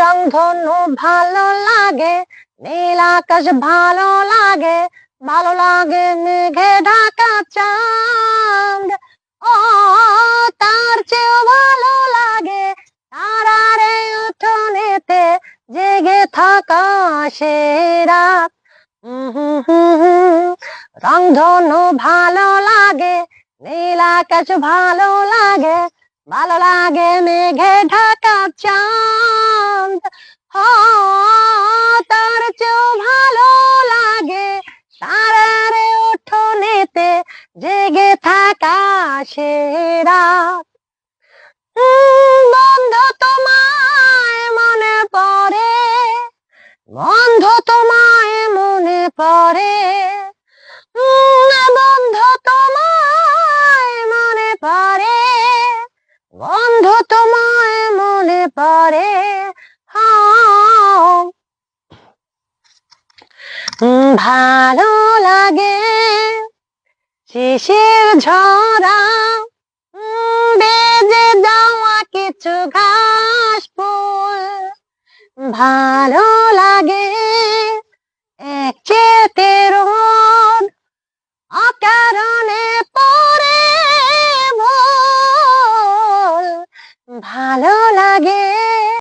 রংধনু ভালো লাগে, নীল আকাশ ভালো লাগে ভালো লাগে মেঘে ঢাকা চাঁদ। ও, তার চেয়েও ভালো লাগে তারারে উঠোনেতে জেগে থাকা সে রাত রংধনু ভালো লাগে, নীল আকাশ ভালো লাগে ভালো লাগে মেঘে ঢাকা চাঁদ। তার চেয়েও ভালো লাগে তারারে উঠোনেতে জেগে থাকা সে রাত বন্ধু তোমায় মনে পড়ে বন্ধু তোমায় মনে পড়ে। বন্ধু তোমায় মনে পড়ে। ভালো লাগে শিশির ঝরা। বেজে যাওয়া কিছু ঘাস ফুল। ভালো লাগে ভালো লাগে।